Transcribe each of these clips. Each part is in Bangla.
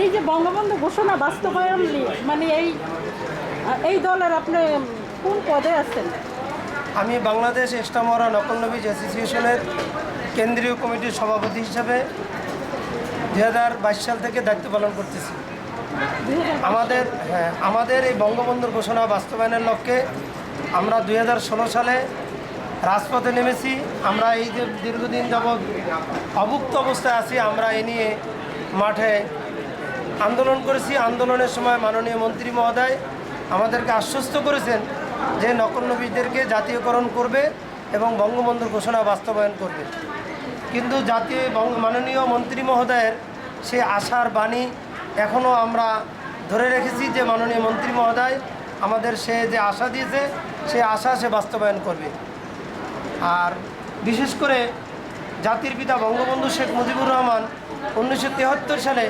এই যে বঙ্গবন্ধু ঘোষণা বাস্তবায়ন মানে এই এই দলের আপনি কোন পদে আছেন? আমি বাংলাদেশ ইস্টামরা নকল নবীজ অ্যাসোসিয়েশনের কেন্দ্রীয় কমিটির সভাপতি হিসাবে দুই হাজার বাইশ সাল থেকে দায়িত্ব পালন করতেছি। আমাদের হ্যাঁ আমাদের এই বঙ্গবন্ধুর ঘোষণা বাস্তবায়নের লক্ষ্যে আমরা দু হাজার ষোলো সালে রাজপথে নেমেছি। আমরা এই যে দীর্ঘদিন যাবৎ অভুক্ত অবস্থায় আছি, আমরা এ নিয়ে মাঠে আন্দোলন করেছি। আন্দোলনের সময় মাননীয় মন্ত্রী মহোদয় আমাদেরকে আশ্বস্ত করেছেন যে নকল নবীদেরকে জাতীয়করণ করবে এবং বঙ্গবন্ধুর ঘোষণা বাস্তবায়ন করবে। কিন্তু জাতীয় মাননীয় মন্ত্রী মহোদয়ের সে আশার বাণী এখনও আমরা ধরে রেখেছি যে মাননীয় মন্ত্রী মহোদয় আমাদের সে যে আশা দিয়েছে, সে আশা সে বাস্তবায়ন করবে। আর বিশেষ করে জাতির পিতা বঙ্গবন্ধু শেখ মুজিবুর রহমান উনিশশো সালে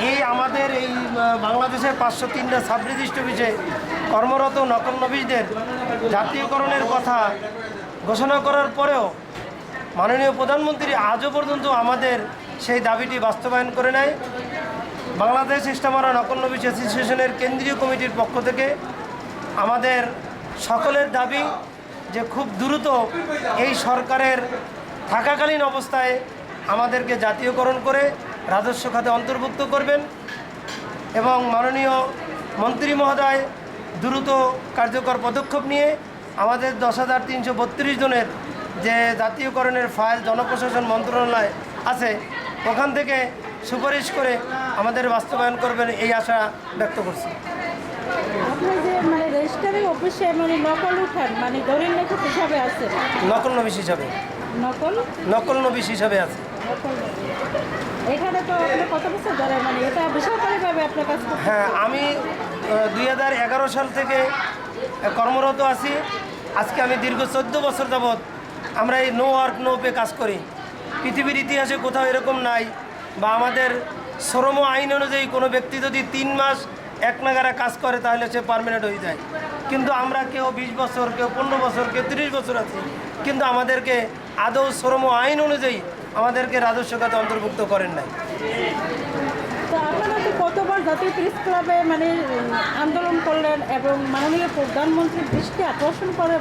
এই আমাদের এই বাংলাদেশের পাঁচশো তিনটা সাব রেজিস্ট অফিসে কর্মরত নকল নবীশদের জাতীয়করণের কথা ঘোষণা করার পরেও মাননীয় প্রধানমন্ত্রী আজও পর্যন্ত আমাদের সেই দাবিটি বাস্তবায়ন করে নেয় বাংলাদেশ ইস্টামারা নকল নবীজ অ্যাসোসিয়েশনের কেন্দ্রীয় কমিটির পক্ষ থেকে আমাদের সকলের দাবি যে খুব দ্রুত এই সরকারের থাকাকালীন অবস্থায় আমাদেরকে জাতীয়করণ করে রাজস্ব খাতে অন্তর্ভুক্ত করবেন এবং মাননীয় মন্ত্রী মহোদয় দ্রুত কার্যকর পদক্ষেপ নিয়ে আমাদের দশ হাজার তিনশো বত্রিশ জনের যে জাতীয়করণের ফাইল জনপ্রশাসন মন্ত্রণালয় আছে, ওখান থেকে সুপারিশ করে আমাদের বাস্তবায়ন করবেন এই আশা ব্যক্ত করছি। মানে অফিসে মানে নকল উঠান মানে দলিল লেখক হিসাবে আছে। নকল নবিশ হিসাবে। নকল? নকল নবিশ হিসাবে আছে। এখানে তো আপনি কত বছর ধরে মানে এটা বেসরকারিভাবে আপনার কাজ হ্যাঁ আমি দুই হাজার এগারো সাল থেকে কর্মরত আছি। আজকে আমি দীর্ঘ চোদ্দ বছর যাবৎ আমরা এই নো ওয়ার্ক নো পে কাজ করি। পৃথিবীর ইতিহাসে কোথাও এরকম নাই বা আমাদের শ্রম আইন অনুযায়ী কোনো ব্যক্তি যদি তিন মাস এক নাগারা কাজ করে তাহলে সে পারমানেন্ট হয়ে যায়। কিন্তু আমরা কেউ বিশ বছর, কেউ পনেরো বছর, কেউ তিরিশ বছর আছি। কিন্তু আমাদেরকে আদৌ শ্রম আইন অনুযায়ী আমাদেরকে রাজস্ব খাতে অন্তর্ভুক্ত করেন নাই। কতবার জাতীয় মানে আন্দোলন করলেন এবং প্রধানমন্ত্রীর দৃষ্টি আকর্ষণ করে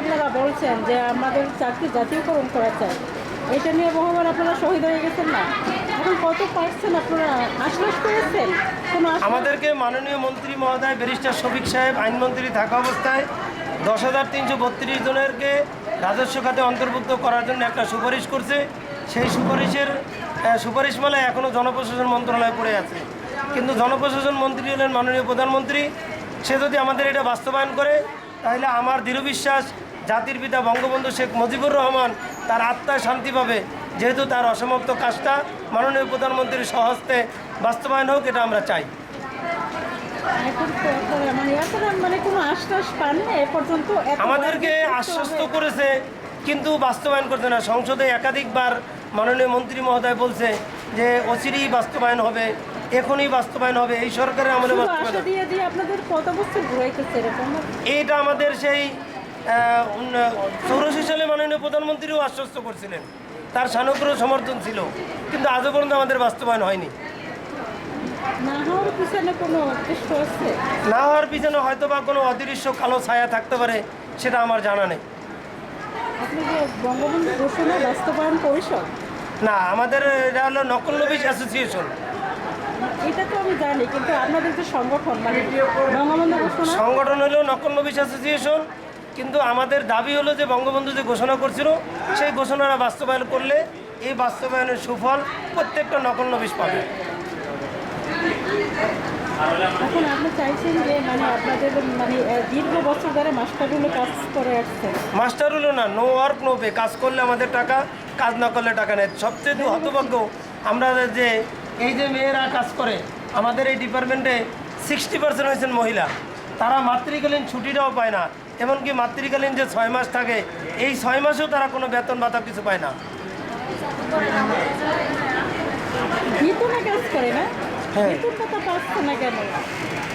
আপনারা বলছেন যে আমাদের চাকরি জাতীয়করণ করা চাই। এটা নিয়ে বহুবার আপনারা শহীদ হয়ে গেছেন না? এখন কত পার্সেন্ট আপনারা আশ্বাস করেছেন? আমাদেরকে মাননীয় মন্ত্রী মহোদয় ব্যারিস্টার শফিক সাহেব আইনমন্ত্রী থাকা অবস্থায় দশ হাজার তিনশো বত্রিশ জনেরকে রাজস্ব খাতে অন্তর্ভুক্ত করার জন্য একটা সুপারিশ করছে। সেই সুপারিশের আহ, সুপারিশমালা এখনও জনপ্রশাসন মন্ত্রণালয়ে পড়ে আছে। কিন্তু জনপ্রশাসন মন্ত্রী হলেন মাননীয় প্রধানমন্ত্রী। সে যদি আমাদের এটা বাস্তবায়ন করে তাহলে আমার দৃঢ় বিশ্বাস জাতির পিতা বঙ্গবন্ধু শেখ মুজিবুর রহমান তার আত্মায় শান্তি পাবে। যেহেতু তার অসমাপ্ত কাজটা মাননীয় প্রধানমন্ত্রীর সহস্তে বাস্তবায়ন হোক এটা আমরা চাই। আমাদেরকে আশ্বস্ত করেছে কিন্তু বাস্তবায়ন করছে না। সংসদে একাধিকবার মাননীয় মন্ত্রী মহোদয় বলছে যে অচিরেই বাস্তবায়ন হবে এখনই বাস্তবায়ন হবে এই সরকারের আমলে বাস্তবায়ন এরকম এইটা আমাদের সেই চৌরাশি সালে মাননীয় প্রধানমন্ত্রীও আশ্বস্ত করছিলেন। তার সানুগ্রহ সমর্থন ছিল কিন্তু আজও পর্যন্ত আমাদের বাস্তবায়ন হয়নি। না হওয়ার পিছনে হয়তো বা কোনো অদৃশ্য কালো ছায়া থাকতে পারে সেটা আমার জানা নেই। আপনি যে বঙ্গবন্ধু ঘোষণা বাস্তবায়ন পরিষদ না আমাদের এটা হলো নকল নবিশ অ্যাসোসিয়েশন। এটা তো আমি জানি কিন্তু আপনাদের যে সংগঠন মানে সংগঠন হলো নকল নবিশ অ্যাসোসিয়েশন কিন্তু আমাদের দাবি হলো যে বঙ্গবন্ধু যে ঘোষণা করছিল সেই ঘোষণাটা বাস্তবায়ন করলে এই বাস্তবায়নের সুফল প্রত্যেকটা নকল নবিশ পাবে। এখন আপনি চাইছেন যে মানে আপনাদের মানে দীর্ঘ বছর ধরে মাস্টারগুলো কাজ করে আসছে। মাস্টার হলো না নো ওয়ার্ক নো পে। কাজ করলে আমাদের টাকা কাজ না করলে টাকা নেই। সবচেয়ে হতভাগ্য আমরা যে এই যে মেয়েরা কাজ করে আমাদের এই ডিপার্টমেন্টে সিক্সটি পার্সেন্ট হয়েছেন মহিলা। তারা মাতৃকালীন ছুটিটাও পায় না। এমনকি মাতৃকালীন যে ছয় মাস থাকে এই ছয় মাসেও তারা কোনো বেতন ভাতা কিছু পায় না। হ্যাঁ।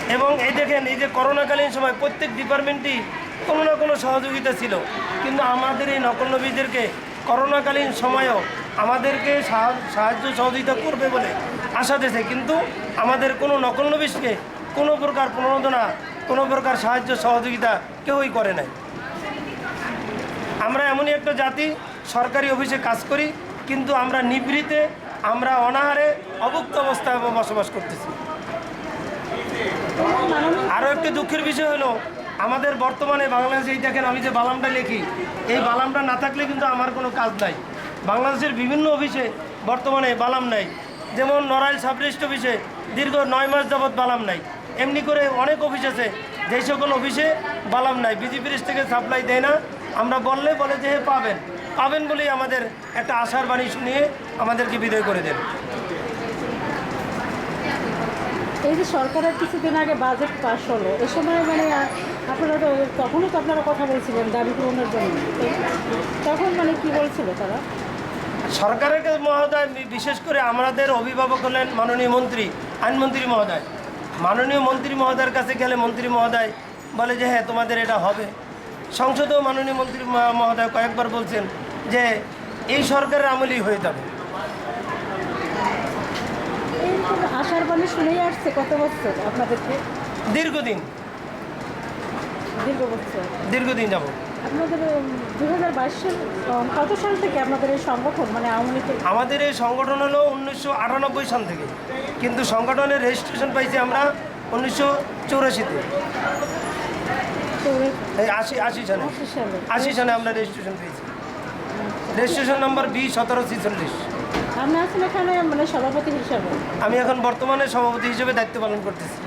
এবং এই দেখেন এই যে করোনাকালীন সময় প্রত্যেক ডিপার্টমেন্টই কোনো না কোনো সহযোগিতা ছিল। কিন্তু আমাদের এই নকলনবীদেরকে করোনাকালীন সময়েও আমাদেরকে সাহা- সাহায্য সহযোগিতা করবে বলে আশা দিয়েছে কিন্তু আমাদের কোনো নকল নকলনবীশকে কোনো প্রকার প্রণোদনা কোনো প্রকার সাহায্য সহযোগিতা কেউই করে নাই। আমরা এমনই একটা জাতি, সরকারি অফিসে কাজ করি, কিন্তু আমরা নিভৃতে, আমরা অনাহারে, অভুক্ত অবস্থায় বসবাস করতেছি। আরও একটি দুঃখের বিষয় হলো, আমাদের বর্তমানে বাংলাদেশে এই দেখেন আমি যে বালামটা লিখি, এই বালামটা না থাকলে কিন্তু আমার কোনো কাজ নাই। বাংলাদেশের বিভিন্ন অফিসে বর্তমানে বালাম নাই। যেমন নড়াইল সাব অফিসে দীর্ঘ নয় মাস যাবৎ বালাম নাই। এমনি করে অনেক অফিস আছে যেই সকল অফিসে বালাম নাই বিজেপির থেকে সাপ্লাই দেয় না। আমরা বললে বলে যে পাবেন পাবেন বলেই আমাদের একটা আশার বাণী শুনিয়ে আমাদেরকে বিদায় করে দেন। এই যে সরকারের কিছুদিন আগে বাজেট পাস হলো এ সময় মানে আপনারা তো তখনও তো আপনারা কথা বলছিলেন দাবি পূরণের জন্য। তখন মানে কি বলছিল তারা? সরকারের মহোদয় বিশেষ করে আমাদের অভিভাবক হলেন মাননীয় মন্ত্রী আইনমন্ত্রী মহোদয়। মাননীয় মন্ত্রী মহোদয়ের কাছে গেলে মন্ত্রী মহোদয় বলে যে হ্যাঁ তোমাদের এটা হবে। সংসদেও মাননীয় মন্ত্রী মহোদয় কয়েকবার বলছেন যে এই সরকারের আমলেই হয়ে যাবে। বাণী শুনেই আসছে কত বছর আপনাদেরকে? দীর্ঘদিন। দীর্ঘ বছর। দীর্ঘদিন যাব আপনাদের দু হাজার বাইশ সাল কত সাল থেকে আপনাদের এই সংগঠন মানে আওয়ামী লীগের? আমাদের এই সংগঠন হলো উনিশশো আটানব্বই সাল থেকে। কিন্তু সংগঠনের রেজিস্ট্রেশন পাইছি আমরা উনিশশো চৌরাশিতে। আশি আশি সালে। আশি সালে। আমরা রেজিস্ট্রেশন পেয়েছি। রেজিস্ট্রেশন নম্বর বি সতেরো ছেচল্লিশ। আপনি আছেন এখানে মানে সভাপতি হিসাবে। আমি এখন বর্তমানে সভাপতি হিসেবে দায়িত্ব পালন করতেছি।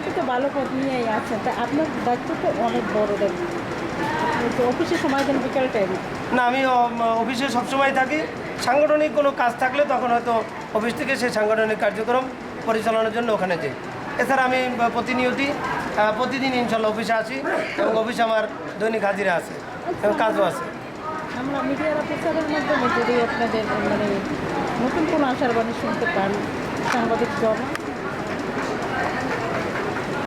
আপনি তো ভালো পদ নিয়েই আছেন তা আপনার দায়িত্ব তো অনেক বড় দায়িত্ব অফিসে সময় দেন বিকাল টাইমে না আমি অফিসে সবসময় থাকি। সাংগঠনিক কোনো কাজ থাকলে তখন হয়তো অফিস থেকে সেই সাংগঠনিক কার্যক্রম পরিচালনার জন্য ওখানে যাই। এছাড়া আমি আহ, প্রতিদিন ইনশাল্লাহ অফিসে আসি এবং অফিসে আমার দৈনিক হাজিরা আছে এবং কাজও আছে। আমরা মিডিয়ার অফিসারের মাধ্যমে যদি আপনাদের মানে নতুন কোনো আশার বাণী শুনতে পান সাংবাদিক জমা